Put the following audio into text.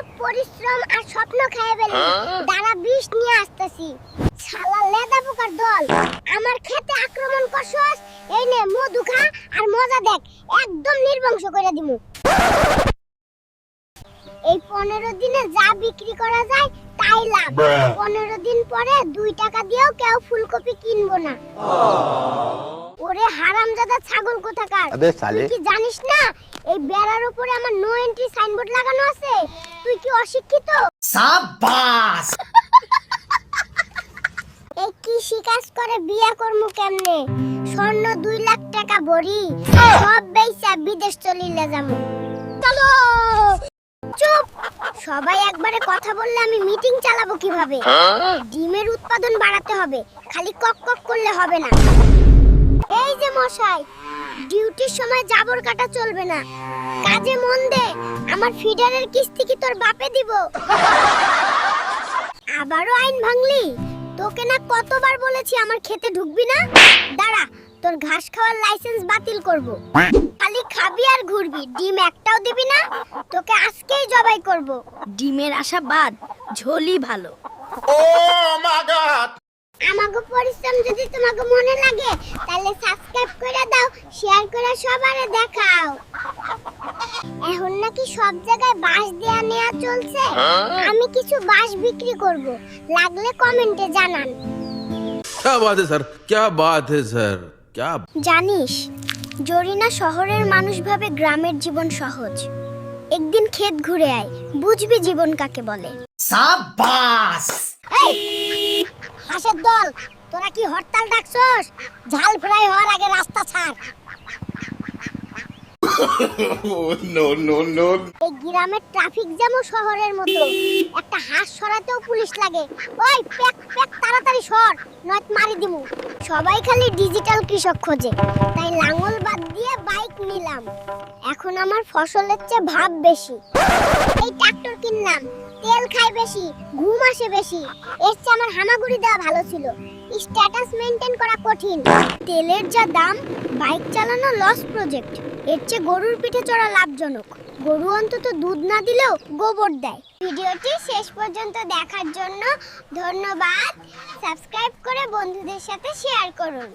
সব পরিশ্রম আর স্বপ্ন খেয়ে ফেলি। দাঁড়া বিষ নিয়ে আসতেছি। শালা লেদা পোকার দল। আমার খেতে আক্রমণ করছস? এই নে মধু খা আর মজা দেখ। একদম নির্বংশ করে দিমু। এই পনেরো দিনে যা বিক্রি করা যায় তাই লাভ। পনেরো দিন পরে দুই টাকা দিয়েও কেউ ফুলকপি কিনবো না। ওরে হারামজাদা ছাগল কোথাকার? তুই কি জানিস না? এই বেড়ার উপরে আমার নো এন্ট্রি সাইনবোর্ড লাগানো আছে। তুই কি অশিক্ষিত? সাবাস শিকাস করে বিয়া করমু কেমনে? স্বর্ণ দুই লাখ টাকা ভরি সব বেচা বিদেশ চলিলে যাব চলো! চুপ! সবাই একবারে কথা বললে আমি মিটিং চালাবো কীভাবে? ডিমের উৎপাদন বাড়াতে হবে খালি কক কক করলে হবে না। এই যে মশাই ডিউটির সময় জাবর কাটা চলবে না। কাজে মন দে আমার ফিডারের কিস্তি কি তোর বাপে দিব? আবারও আইন ভাঙলি? তোকে না কতবার বলেছি আমার খেতে ঢুকবি না? দাঁড়া তোর ঘাস খাওয়ার লাইসেন্স বাতিল করব। খালি খাবি আর ঘুরবি ডিম একটাও দিবি না তোকে আজকেই জবাই করব। ডিমের আশা বাদ ঝোলই ভালো। আমাকে পরিশ্রম যদি তোমাকে মনে লাগে তাহলে সাবস্ক্রাইব করে দাও শেয়ার করে সবারে দেখাও। এখন নাকি সব জায়গায় বাঁশ দেয়া নেওয়া চলছে আমি কিছু বাঁশ বিক্রি করব লাগলে কমেন্টে জানান क्या बात है सर क्या बात है सर क्या জানিস জরিনা শহরের মানুষ ভাবে গ্রামের জীবন সহজ একদিন ক্ষেত ঘুরে আয় বুঝবি জীবন কাকে বলে সাবাস এই হাসের দল তোরা কি হরতাল ডাকছস ঝাল ফ্রাই হওয়ার আগে রাস্তা ছাড় এই গ্রামের ট্রাফিক জ্যামও শহরের মতো। একটা হাঁস সরাতেও পুলিশ লাগে। ওই প্যাক প্যাক তাড়াতাড়ি সর, নয়তো মারি দিমু। সবাই খালি ডিজিটাল কৃষক খোঁজে। তাই লাঙল বাদ দিয়ে বাইক নিলাম। এখন আমার ফসলের চেয়ে ভাব বেশি। এই ট্রাক্টর কিনলাম। তেল খায় বেশি, ঘুম আসে বেশি। এর চেয়ে আমার হামাগুড়ি দেওয়া ভালো ছিল। স্ট্যাটাস মেনটেন করা কঠিন। তেলের যা দাম বাইক চালানো লস প্রজেক্ট এর চেয়ে গরুর পিঠে চড়া লাভজনক। গরু অন্তত দুধ না দিলেও গোবর দেয়। ভিডিওটি শেষ পর্যন্ত দেখার জন্য ধন্যবাদ। সাবস্ক্রাইব করে বন্ধুদের সাথে শেয়ার করুন।